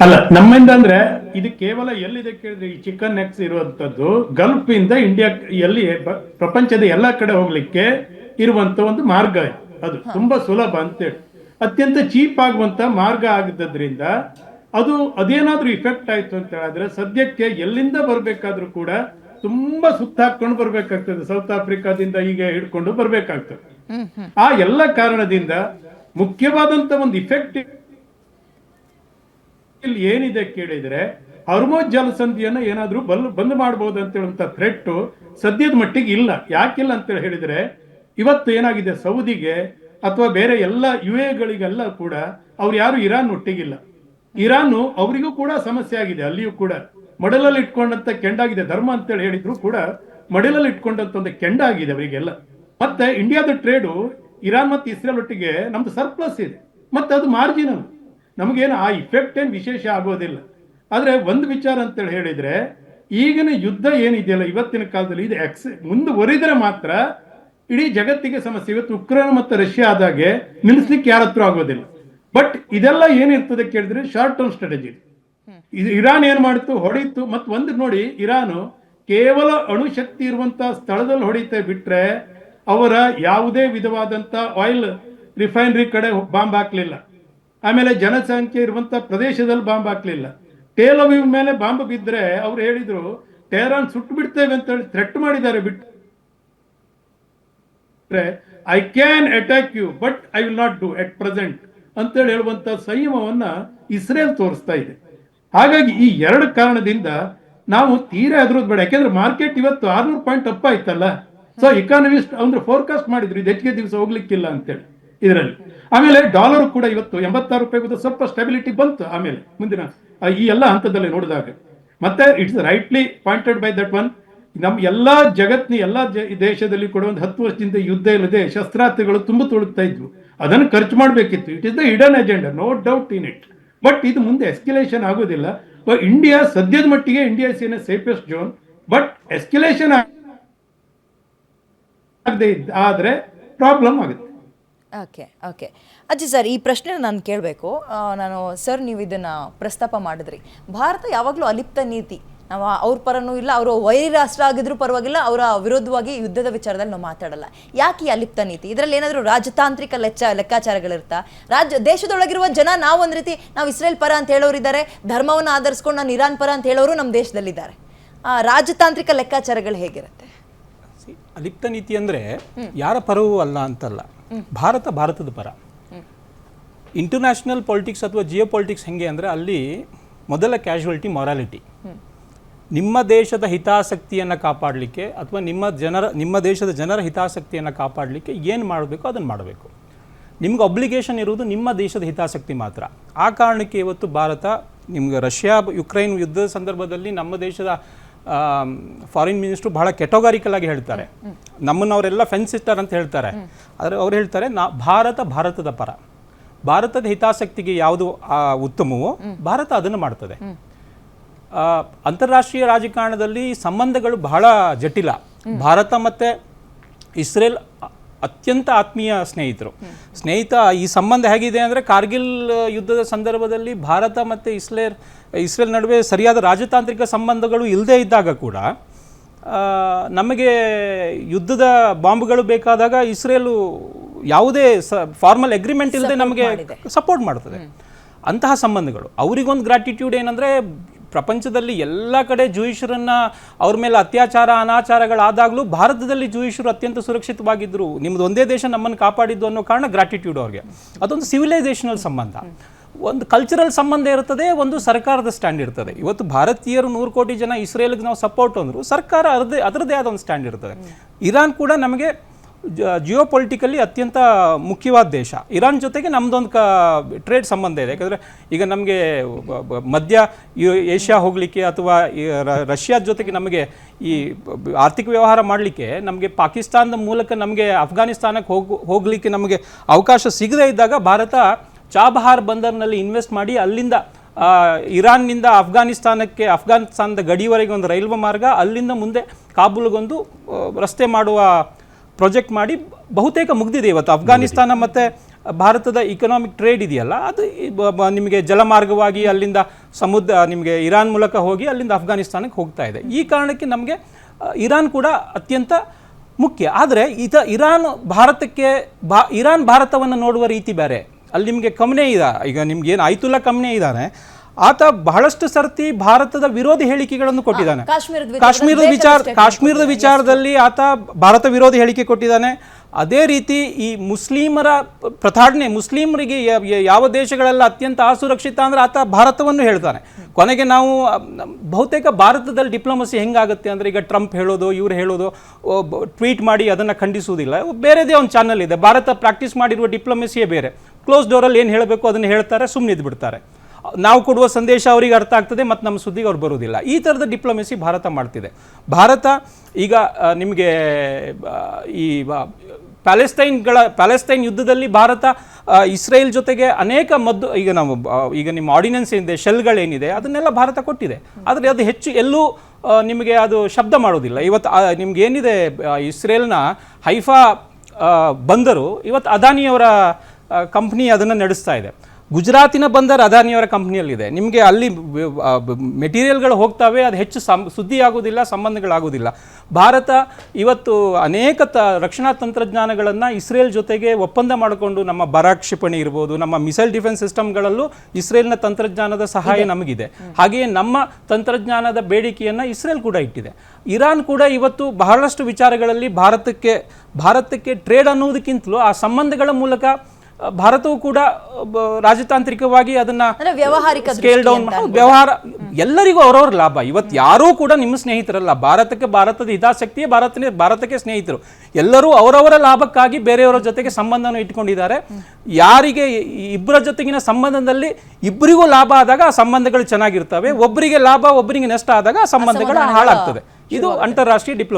ಅಲ್ಲ ನಮ್ಮಿಂದ ಅಂದ್ರೆ ಇದು ಕೇವಲ ಎಲ್ಲಿದೆ ಕೇಳಿದ್ರೆ ಈ ಚಿಕನ್ ನೆಕ್ಸ್ ಇರುವಂತದ್ದು ಗಲ್ಫ್ ಇಂದ ಇಂಡಿಯಾ ಎಲ್ಲಿ ಪ್ರಪಂಚದ ಎಲ್ಲಾ ಕಡೆ ಹೋಗ್ಲಿಕ್ಕೆ ಇರುವಂತ ಒಂದು ಮಾರ್ಗ. ಅದು ತುಂಬಾ ಸುಲಭ ಅಂತೇಳಿ ಅತ್ಯಂತ ಚೀಪ್ ಆಗುವಂತ ಮಾರ್ಗ ಆಗಿದ್ದರಿಂದ ಅದು ಅದೇನಾದ್ರೂ ಇಫೆಕ್ಟ್ ಆಯ್ತು ಅಂತ ಹೇಳಿದ್ರೆ ಸದ್ಯಕ್ಕೆ ಎಲ್ಲಿಂದ ಬರ್ಬೇಕಾದ್ರೂ ಕೂಡ ತುಂಬಾ ಸುತ್ತ ಹಾಕೊಂಡು ಬರ್ಬೇಕಾಗ್ತದೆ. ಸೌತ್ ಆಫ್ರಿಕಾದಿಂದ ಹೀಗೆ ಹಿಡ್ಕೊಂಡು ಬರ್ಬೇಕಾಗ್ತದೆ. ಆ ಎಲ್ಲ ಕಾರಣದಿಂದ ಮುಖ್ಯವಾದಂತ ಒಂದು ಇಫೆಕ್ಟ್ ಇಲ್ಲಿ ಏನಿದೆ ಕೇಳಿದ್ರೆ ಹರ್ಮೋಜ್ ಜಲಸಂಧಿಯನ್ನ ಏನಾದ್ರೂ ಬಲ್ ಬಂದ್ ಮಾಡಬಹುದು ಅಂತ ಹೇಳುವಂತ ಥ್ರೆಟ್ ಸದ್ಯದ ಮಟ್ಟಿಗೆ ಇಲ್ಲ. ಯಾಕಿಲ್ಲ ಅಂತ ಹೇಳಿದ್ರೆ ಇವತ್ತು ಏನಾಗಿದೆ? ಸೌದಿಗೆ ಅಥವಾ ಬೇರೆ ಎಲ್ಲ ಯು ಎಗಳಿಗೆಲ್ಲ ಕೂಡ ಅವ್ರು ಯಾರು ಇರಾನ್ ಒಟ್ಟಿಗಿಲ್ಲ. ಇರಾನು ಅವರಿಗೂ ಕೂಡ ಸಮಸ್ಯೆ ಆಗಿದೆ, ಅಲ್ಲಿಯೂ ಕೂಡ. ಮಡಲಲ್ಲಿ ಇಟ್ಕೊಂಡಂತ ಕೆಂಡಾಗಿದೆ, ಧರ್ಮ ಅಂತೇಳಿ ಹೇಳಿದ್ರು ಕೂಡ ಮಡಲಲ್ಲಿ ಇಟ್ಕೊಂಡಂತ ಒಂದು ಕೆಂಡ ಆಗಿದೆ ಅವರಿಗೆಲ್ಲ. ಮತ್ತೆ ಇಂಡಿಯಾದ ಟ್ರೇಡು ಇರಾನ್ ಮತ್ತು ಇಸ್ರೇಲ್ ಒಟ್ಟಿಗೆ ನಮ್ದು ಸರ್ಪ್ಲಸ್ ಇದೆ. ಮತ್ತೆ ಅದು ಮಾರ್ಜಿನಲ್ ನಮಗೇನು ಆ ಇಫೆಕ್ಟ್ ಏನು ವಿಶೇಷ ಆಗೋದಿಲ್ಲ. ಆದರೆ ಒಂದು ವಿಚಾರ ಅಂತೇಳಿ ಹೇಳಿದ್ರೆ, ಈಗಿನ ಯುದ್ಧ ಏನಿದೆಯಲ್ಲ, ಇವತ್ತಿನ ಕಾಲದಲ್ಲಿ ಇದು ಎಕ್ಸ್ ಮುಂದುವರಿದರೆ ಮಾತ್ರ ಇಡೀ ಜಗತ್ತಿಗೆ ಸಮಸ್ಯೆ. ಇವತ್ತು ಉಕ್ರೇನ್ ಮತ್ತು ರಷ್ಯಾ ಆದಾಗೆ ನಿಲ್ಲಿಸ್ಲಿಕ್ಕೆ ಯಾರ ಹತ್ರ ಆಗೋದಿಲ್ಲ. ಬಟ್ ಇದೆಲ್ಲ ಏನಿರ್ತದೆ ಕೇಳಿದ್ರೆ ಶಾರ್ಟ್ ಟರ್ಮ್ ಸ್ಟ್ರಾಟಜಿ ಇದು ಇರಾನ್ ಏನು ಮಾಡಿತ್ತು? ಹೊಡೀತು. ಮತ್ತು ಒಂದು ನೋಡಿ, ಇರಾನು ಕೇವಲ ಅಣುಶಕ್ತಿ ಇರುವಂತ ಸ್ಥಳದಲ್ಲಿ ಹೊಡಿತೆ ಬಿಟ್ರೆ ಅವರ ಯಾವುದೇ ವಿಧವಾದಂಥ ಆಯಿಲ್ ರಿಫೈನರಿ ಕಡೆ ಬಾಂಬ್ ಹಾಕ್ಲಿಲ್ಲ. ಆಮೇಲೆ ಜನಸಂಖ್ಯೆ ಇರುವಂತ ಪ್ರದೇಶದಲ್ಲಿ ಬಾಂಬ್ ಹಾಕ್ಲಿಲ್ಲ. ಟೇಲ್ ಮೇಲೆ ಬಾಂಬ್ ಬಿದ್ದರೆ ಅವ್ರು ಹೇಳಿದ್ರು ಟೇರಾನ್ ಸುಟ್ಟು ಬಿಡ್ತೇವೆ ಅಂತ ಹೇಳಿ ಥ್ರೆಟ್ ಮಾಡಿದ್ದಾರೆ ಬಿಟ್ಟು. I can attack you but I will not do at present ಅಂತೇಳಿ ಹೇಳುವಂತ ಸಂಯಮವನ್ನ ಇಸ್ರೇಲ್ ತೋರಿಸ್ತಾ ಇದೆ. ಹಾಗಾಗಿ ಈ ಎರಡು ಕಾರಣದಿಂದ ನಾವು ತೀರಾ ಅದ್ರದ್ದು ಬೇಡ. ಯಾಕೆಂದ್ರೆ ಮಾರ್ಕೆಟ್ ಇವತ್ತು ಆರ್ನೂರು ಪಾಯಿಂಟ್ ಅಪ್ ಆಯ್ತಲ್ಲ. ಸೊ ಇಕಾನಮಿಸ್ಟ್ ಅಂದ್ರೆ ಫೋರ್ಕಾಸ್ಟ್ ಮಾಡಿದ್ರು, ಇದು ಹೆಚ್ಚಿಗೆ ದಿವಸ ಹೋಗ್ಲಿಕ್ಕಿಲ್ಲ ಅಂತೇಳಿ. ಇದರಲ್ಲಿ. ಆಮೇಲೆ ಡಾಲರ್ ಕೂಡ ಇವತ್ತು ಎಂಬತ್ತಾರು ರೂಪಾಯಿ ಬಂದು ಸ್ವಲ್ಪ ಸ್ಟೆಬಿಲಿಟಿ ಬಂತು ಆಮೇಲೆ ಮುಂದಿನ ಈ ಎಲ್ಲ ಹಂತದಲ್ಲಿ ನೋಡಿದಾಗ. ಮತ್ತೆ it's rightly pointed by that one ನಮ್ಮ ಎಲ್ಲಾ ಜಗತ್ನ, ಎಲ್ಲಾ ದೇಶದಲ್ಲಿ ಕೂಡ ಒಂದು ಹತ್ತು ವರ್ಷದಿಂದ ಯುದ್ಧ ಇಲ್ಲದೆ ಶಸ್ತ್ರಾಸ್ತ್ರಗಳು ತುಂಬ ತುಳುಕ್ತಾ ಇದ್ವು. ಅದನ್ನು ಖರ್ಚು ಮಾಡಬೇಕಿತ್ತು. It is the hidden agenda no doubt in it but ಇದು ಮುಂದೆ ಎಸ್ಕಿಲೇಷನ್ ಆಗೋದಿಲ್ಲ. ಇಂಡಿಯಾ ಸದ್ಯದ ಮಟ್ಟಿಗೆ India is in safest zone but escalation ಆಗದೆ ಆದ್ರೆ ಪ್ರಾಬ್ಲಮ್ ಆಗುತ್ತೆ. Okay okay. ಅಜ್ಜಿ ಸರ್ ಈ ಪ್ರಶ್ನೆ ನಾನು ಕೇಳಬೇಕು. ನಾನು ಸರ್ ನೀವು ಇದನ್ನು ಪ್ರಸ್ತಾಪ ಮಾಡಿದ್ರಿ. ಭಾರತ ಯಾವಾಗಲೂ ಅಲಿಪ್ತ ನೀತಿ. ನಾವು ಅವ್ರ ಪರನೂ ಇಲ್ಲ ಅವರು ವೈರಿ ರಾಷ್ಟ್ರ ಆಗಿದ್ರೂ ಪರವಾಗಿಲ್ಲ ಅವರ ವಿರೋಧವಾಗಿ ಯುದ್ಧದ ವಿಚಾರದಲ್ಲಿ ನಾವು ಮಾತಾಡಲ್ಲ. ಯಾಕೆ ಈ ಅಲಿಪ್ತ ನೀತಿ? ಇದರಲ್ಲಿ ಏನಾದರೂ ರಾಜತಾಂತ್ರಿಕ ಲೆಚ್ಚ ಲೆಕ್ಕಾಚಾರಗಳಿರ್ತಾ? ರಾಜ್ಯ ದೇಶದೊಳಗಿರುವ ಜನ ನಾವು ಒಂದು ರೀತಿ ನಾವು ಇಸ್ರೇಲ್ ಪರ ಅಂತ ಹೇಳೋರಿದ್ದಾರೆ ಧರ್ಮವನ್ನು ಆಧರಿಸ್ಕೊಂಡು ನಾನು ಇರಾನ್ ಪರ ಅಂತ ಹೇಳೋರು ನಮ್ಮ ದೇಶದಲ್ಲಿದ್ದಾರೆ. ರಾಜತಾಂತ್ರಿಕ ಲೆಕ್ಕಾಚಾರಗಳು ಹೇಗಿರುತ್ತೆ? ಅಲಿಪ್ತ ನೀತಿ ಅಂದರೆ ಯಾರ ಪರವೂ ಅಲ್ಲ ಅಂತಲ್ಲ. ಭಾರತ ಭಾರತದ ಪರ. ಇಂಟರ್ನ್ಯಾಷನಲ್ ಪಾಲಿಟಿಕ್ಸ್ ಅಥವಾ ಜಿಯೋ ಪಾಲಿಟಿಕ್ಸ್ ಹೆಂಗೆ ಅಂದರೆ ಅಲ್ಲಿ ಮೊದಲ ಕ್ಯಾಶುವಲ್ಟಿ ಮೊರಾಲಿಟಿ ನಿಮ್ಮ ದೇಶದ ಹಿತಾಸಕ್ತಿಯನ್ನು ಕಾಪಾಡಲಿಕ್ಕೆ ಅಥವಾ ನಿಮ್ಮ ಜನರ, ನಿಮ್ಮ ದೇಶದ ಜನರ ಹಿತಾಸಕ್ತಿಯನ್ನು ಕಾಪಾಡಲಿಕ್ಕೆ ಏನು ಮಾಡಬೇಕು ಅದನ್ನು ಮಾಡಬೇಕು. ನಿಮ್ಗೆ ಅಬ್ಲಿಗೇಷನ್ ಇರುವುದು ನಿಮ್ಮ ದೇಶದ ಹಿತಾಸಕ್ತಿ ಮಾತ್ರ. ಆ ಕಾರಣಕ್ಕೆ ಇವತ್ತು ಭಾರತ ನಿಮ್ಗೆ ರಷ್ಯಾ, ಯುಕ್ರೈನ್ ಯುದ್ಧದ ಸಂದರ್ಭದಲ್ಲಿ ನಮ್ಮ ದೇಶದ ಫಾರಿನ್ ಮಿನಿಸ್ಟ್ರು ಬಹಳ ಕೆಟೋಗಾರಿಕಲ್ ಆಗಿ ಹೇಳ್ತಾರೆ. ನಮ್ಮನ್ನು ಅವರೆಲ್ಲ ಫೆನ್ಸ್ ಸಿಸ್ಟರ್ ಅಂತ ಹೇಳ್ತಾರೆ. ಆದರೆ ಅವ್ರು ಹೇಳ್ತಾರೆ, ನಾ, ಭಾರತ ಭಾರತದ ಪರ. ಭಾರತದ ಹಿತಾಸಕ್ತಿಗೆ ಯಾವುದು ಉತ್ತಮವೋ, ಭಾರತ ಅದನ್ನು ಮಾಡ್ತದೆ. ಅಂತಾರಾಷ್ಟ್ರೀಯ ರಾಜಕಾರಣದಲ್ಲಿ ಸಂಬಂಧಗಳು ಬಹಳ ಜಟಿಲ. ಭಾರತ ಮತ್ತು ಇಸ್ರೇಲ್ ಅತ್ಯಂತ ಆತ್ಮೀಯ ಸ್ನೇಹಿತರು. ಸ್ನೇಹಿತ ಈ ಸಂಬಂಧ ಹೇಗಿದೆ ಅಂದರೆ ಕಾರ್ಗಿಲ್ ಯುದ್ಧದ ಸಂದರ್ಭದಲ್ಲಿ ಭಾರತ ಮತ್ತು ಇಸ್ರೇಲ್ ಇಸ್ರೇಲ್ ನಡುವೆ ಸರಿಯಾದ ರಾಜತಾಂತ್ರಿಕ ಸಂಬಂಧಗಳು ಇಲ್ಲದೇ ಇದ್ದಾಗ ಕೂಡ ನಮಗೆ ಯುದ್ಧದ ಬಾಂಬ್ಗಳು ಬೇಕಾದಾಗ ಇಸ್ರೇಲು ಯಾವುದೇ ಸ ಫಾರ್ಮಲ್ ಅಗ್ರಿಮೆಂಟ್ ಇಲ್ಲದೆ ನಮಗೆ ಸಪೋರ್ಟ್ ಮಾಡ್ತದೆ. ಅಂತಹ ಸಂಬಂಧಗಳು. ಅವರಿಗೊಂದು ಗ್ರಾಟಿಟ್ಯೂಡ್ ಏನಂದರೆ ಪ್ರಪಂಚದಲ್ಲಿ ಎಲ್ಲ ಕಡೆ ಜೂಯಿಷರನ್ನ ಅವ್ರ ಮೇಲೆ ಅತ್ಯಾಚಾರ, ಅನಾಚಾರಗಳಾದಾಗಲೂ ಭಾರತದಲ್ಲಿ ಜೂಯಿಷರು ಅತ್ಯಂತ ಸುರಕ್ಷಿತವಾಗಿದ್ದರು ನಿಮ್ಮದು ಒಂದೇ ದೇಶ ನಮ್ಮನ್ನು ಕಾಪಾಡಿದ್ದು ಅನ್ನೋ ಕಾರಣ ಗ್ರಾಟಿಟ್ಯೂಡ್ ಅವ್ರಿಗೆ. ಅದೊಂದು ಸಿವಿಲೈಸೇಷನಲ್ ಸಂಬಂಧ. ಒಂದು ಕಲ್ಚರಲ್ ಸಂಬಂಧ ಇರುತ್ತದೆ ಒಂದು ಸರ್ಕಾರದ ಸ್ಟ್ಯಾಂಡ್ ಇರ್ತದೆ. ಇವತ್ತು ಭಾರತೀಯರು ನೂರು ಕೋಟಿ ಜನ ಇಸ್ರೇಲ್ಗೆ ನಾವು ಸಪೋರ್ಟ್ ಅಂದರು, ಸರ್ಕಾರ ಅದರದೇ ಅದರದೇ ಆದ ಒಂದು ಸ್ಟ್ಯಾಂಡ್ ಇರ್ತದೆ. ಇರಾನ್ ಕೂಡ ನಮಗೆ ಜಿಯೋ ಪೊಲಿಟಿಕಲಿ ಅತ್ಯಂತ ಮುಖ್ಯವಾದ ದೇಶ. ಇರಾನ್ ಜೊತೆಗೆ ನಮ್ಮದೊಂದು ಕ ಟ್ರೇಡ್ ಸಂಬಂಧ ಇದೆ. ಯಾಕಂದರೆ ಈಗ ನಮಗೆ ಮಧ್ಯ ಏಷ್ಯಾ ಹೋಗಲಿಕ್ಕೆ ಅಥವಾ ರಷ್ಯಾದ ಜೊತೆಗೆ ನಮಗೆ ಈ ಆರ್ಥಿಕ ವ್ಯವಹಾರ ಮಾಡಲಿಕ್ಕೆ ನಮಗೆ ಪಾಕಿಸ್ತಾನದ ಮೂಲಕ ನಮಗೆ ಅಫ್ಘಾನಿಸ್ತಾನಕ್ಕೆ ಹೋಗಿ, ಹೋಗಲಿಕ್ಕೆ ನಮಗೆ ಅವಕಾಶ ಸಿಗದೇ ಇದ್ದಾಗ ಭಾರತ ಚಾಬಹಾರ್ ಬಂದರ್ನಲ್ಲಿ ಇನ್ವೆಸ್ಟ್ ಮಾಡಿ ಅಲ್ಲಿಂದ ಇರಾನ್ನಿಂದ ಅಫ್ಘಾನಿಸ್ತಾನಕ್ಕೆ, ಅಫ್ಘಾನಿಸ್ತಾನದ ಗಡಿವರೆಗೆ ಒಂದು ರೈಲ್ವೆ ಮಾರ್ಗ ಅಲ್ಲಿಂದ ಮುಂದೆ ಕಾಬೂಲ್ಗೊಂದು ರಸ್ತೆ ಮಾಡುವ ಪ್ರಾಜೆಕ್ಟ್ ಮಾಡಿ ಬಹುತೇಕ ಮುಗ್ದಿದೆ ಇವತ್ತು. ಅಫ್ಘಾನಿಸ್ತಾನ ಮತ್ತು ಭಾರತದ ಇಕನಾಮಿಕ್ ಟ್ರೇಡ್ ಇದೆಯಲ್ಲ ಅದು ನಿಮಗೆ ಜಲಮಾರ್ಗವಾಗಿ ಅಲ್ಲಿಂದ ಸಮುದ್ರ ನಿಮಗೆ ಇರಾನ್ ಮೂಲಕ ಹೋಗಿ ಅಲ್ಲಿಂದ ಅಫ್ಘಾನಿಸ್ತಾನಕ್ಕೆ ಹೋಗ್ತಾ ಇದೆ. ಈ ಕಾರಣಕ್ಕೆ ನಮಗೆ ಇರಾನ್ ಕೂಡ ಅತ್ಯಂತ ಮುಖ್ಯ. ಆದರೆ ಈತ ಇರಾನ್ ಭಾರತಕ್ಕೆ ಬಾ ಇರಾನ್ ಭಾರತವನ್ನು ನೋಡುವ ರೀತಿ ಬೇರೆ. ಅಲ್ಲಿ ನಿಮಗೆ ಕಮ್ಮನೆ ಇದೆ ಈಗ ನಿಮ್ಗೆ ಏನು ಆಯ್ತುಲ್ಲ ಕಮ್ಮನೆ ಇದ್ದಾನೆ ಆತ ಬಹಳಷ್ಟು ಸರ್ತಿ ಭಾರತದ ವಿರೋಧಿ ಹೇಳಿಕೆಗಳನ್ನು ಕೊಟ್ಟಿದ್ದಾನೆ. ಕಾಶ್ಮೀರದ ವಿಚಾರ ಕಾಶ್ಮೀರದ ವಿಚಾರದಲ್ಲಿ ಆತ ಭಾರತ ವಿರೋಧಿ ಹೇಳಿಕೆ ಕೊಟ್ಟಿದ್ದಾನೆ. ಅದೇ ರೀತಿ ಈ ಮುಸ್ಲಿಮರ ಪ್ರತಾಡನೆ ಮುಸ್ಲಿಮರಿಗೆ ಯಾವ ದೇಶಗಳೆಲ್ಲ ಅತ್ಯಂತ ಅಸುರಕ್ಷಿತ ಅಂದ್ರೆ ಆತ ಭಾರತವನ್ನು ಹೇಳ್ತಾನೆ. ಕೊನೆಗೆ ನಾವು ಬಹುತೇಕ ಭಾರತದಲ್ಲಿ ಡಿಪ್ಲೊಮಸಿ ಹೆಂಗಾಗುತ್ತೆ ಅಂದ್ರೆ ಈಗ ಟ್ರಂಪ್ ಹೇಳೋದು ಇವ್ರು ಹೇಳೋದು ಟ್ವೀಟ್ ಮಾಡಿ ಅದನ್ನು ಖಂಡಿಸುವುದಿಲ್ಲ. ಬೇರೆದೇ ಒಂದು ಚಾನಲ್ ಇದೆ. ಭಾರತ ಪ್ರಾಕ್ಟೀಸ್ ಮಾಡಿರುವ ಡಿಪ್ಲೊಮಸಿಯೇ ಬೇರೆ. ಕ್ಲೋಸ್ ಡೋರಲ್ಲಿ ಏನು ಹೇಳಬೇಕು ಅದನ್ನು ಹೇಳ್ತಾರೆ ಸುಮ್ಮನೆ ಇದ್ಬಿಡ್ತಾರೆ ನಾವು ಕೊಡುವ ಸಂದೇಶ ಅವರಿಗೆ ಅರ್ಥ ಆಗ್ತದೆ ಮತ್ತು ನಮ್ಮ ಸುದ್ದಿಗೆ ಅವ್ರು ಬರೋದಿಲ್ಲ ಈ ಥರದ ಡಿಪ್ಲೊಮೆಸಿ ಭಾರತ ಮಾಡ್ತಿದೆ. ಭಾರತ ಈಗ ನಿಮಗೆ ಈ ಪ್ಯಾಲೆಸ್ಟೈನ್ಗಳ, ಪ್ಯಾಲೆಸ್ಟೈನ್ ಯುದ್ಧದಲ್ಲಿ ಭಾರತ ಇಸ್ರೇಲ್ ಜೊತೆಗೆ ಅನೇಕ ಮದ್ದು, ಈಗ ನಾವು ಈಗ ನಿಮ್ಮ ಆರ್ಡಿನೆನ್ಸ್ ಏನಿದೆ, ಶೆಲ್ಗಳೇನಿದೆ, ಅದನ್ನೆಲ್ಲ ಭಾರತ ಕೊಟ್ಟಿದೆ. ಆದರೆ ಅದು ಹೆಚ್ಚು, ಎಲ್ಲೂ ನಿಮಗೆ ಅದು ಶಬ್ದ ಮಾಡೋದಿಲ್ಲ. ಇವತ್ತು ನಿಮಗೇನಿದೆ ಇಸ್ರೇಲ್ನ ಹೈಫಾ ಬಂದರು, ಇವತ್ತು ಅದಾನಿಯವರ ಕಂಪ್ನಿ ಅದನ್ನು ನಡೆಸ್ತಾ ಇದೆ. ಗುಜರಾತಿನ ಬಂದರ್ ಅದಾನಿಯವರ ಕಂಪ್ನಿಯಲ್ಲಿದೆ. ನಿಮಗೆ ಅಲ್ಲಿ ಮೆಟೀರಿಯಲ್ಗಳು ಹೋಗ್ತವೆ ಅದು ಹೆಚ್ಚು ಸಂ ಸುದ್ದಿ ಆಗೋದಿಲ್ಲ ಸಂಬಂಧಗಳಾಗೋದಿಲ್ಲ ಭಾರತ ಇವತ್ತು ಅನೇಕ ತ ರಕ್ಷಣಾ ತಂತ್ರಜ್ಞಾನಗಳನ್ನು ಇಸ್ರೇಲ್ ಜೊತೆಗೆ ಒಪ್ಪಂದ ಮಾಡಿಕೊಂಡು ನಮ್ಮ ಬರಾಕ್ ಕ್ಷಿಪಣಿ ಇರ್ಬೋದು ನಮ್ಮ ಮಿಸೈಲ್ ಡಿಫೆನ್ಸ್ ಸಿಸ್ಟಮ್ಗಳಲ್ಲೂ ಇಸ್ರೇಲ್ನ ತಂತ್ರಜ್ಞಾನದ ಸಹಾಯ ನಮಗಿದೆ. ಹಾಗೆಯೇ ನಮ್ಮ ತಂತ್ರಜ್ಞಾನದ ಬೇಡಿಕೆಯನ್ನು ಇಸ್ರೇಲ್ ಕೂಡ ಇಟ್ಟಿದೆ. ಇರಾನ್ ಕೂಡ ಇವತ್ತು ಬಹಳಷ್ಟು ವಿಚಾರಗಳಲ್ಲಿ ಭಾರತಕ್ಕೆ ಭಾರತಕ್ಕೆ ಟ್ರೇಡ್ ಅನ್ನುವುದಕ್ಕಿಂತಲೂ ಆ ಸಂಬಂಧಗಳ ಮೂಲಕ ಭಾರತವು ಕೂಡ ರಾಜತಾಂತ್ರಿಕವಾಗಿ ಅದನ್ನ ವ್ಯವಹಾರಿಕ ಸ್ಕೇಲ್ ಡೌನ್ ವ್ಯವಹಾರ ಎಲ್ಲರಿಗೂ ಅವರವ್ರ ಲಾಭ. ಇವತ್ತು ಯಾರೂ ಕೂಡ ನಿಮ್ಮ ಸ್ನೇಹಿತರಲ್ಲ ಭಾರತಕ್ಕೆ ಭಾರತದ ಹಿತಾಸಕ್ತಿಯೇ ಭಾರತ ಭಾರತಕ್ಕೆ ಸ್ನೇಹಿತರು. ಎಲ್ಲರೂ ಅವರವರ ಲಾಭಕ್ಕಾಗಿ ಬೇರೆಯವರ ಜೊತೆಗೆ ಸಂಬಂಧವನ್ನು ಇಟ್ಕೊಂಡಿದ್ದಾರೆ. ಯಾರಿಗೆ ಇಬ್ಬರ ಜೊತೆಗಿನ ಸಂಬಂಧದಲ್ಲಿ ಇಬ್ಬರಿಗೂ ಲಾಭ ಆದಾಗ ಆ ಸಂಬಂಧಗಳು ಚೆನ್ನಾಗಿರ್ತವೆ. ಒಬ್ಬರಿಗೆ ಲಾಭ ಒಬ್ಬರಿಗೆ ನಷ್ಟ ಆದಾಗ ಆ ಸಂಬಂಧಗಳು ಹಾಳಾಗ್ತದೆ ಇದು ಅಂತಾರಾಷ್ಟ್ರೀಯ ಡಿಪ್ಲೊ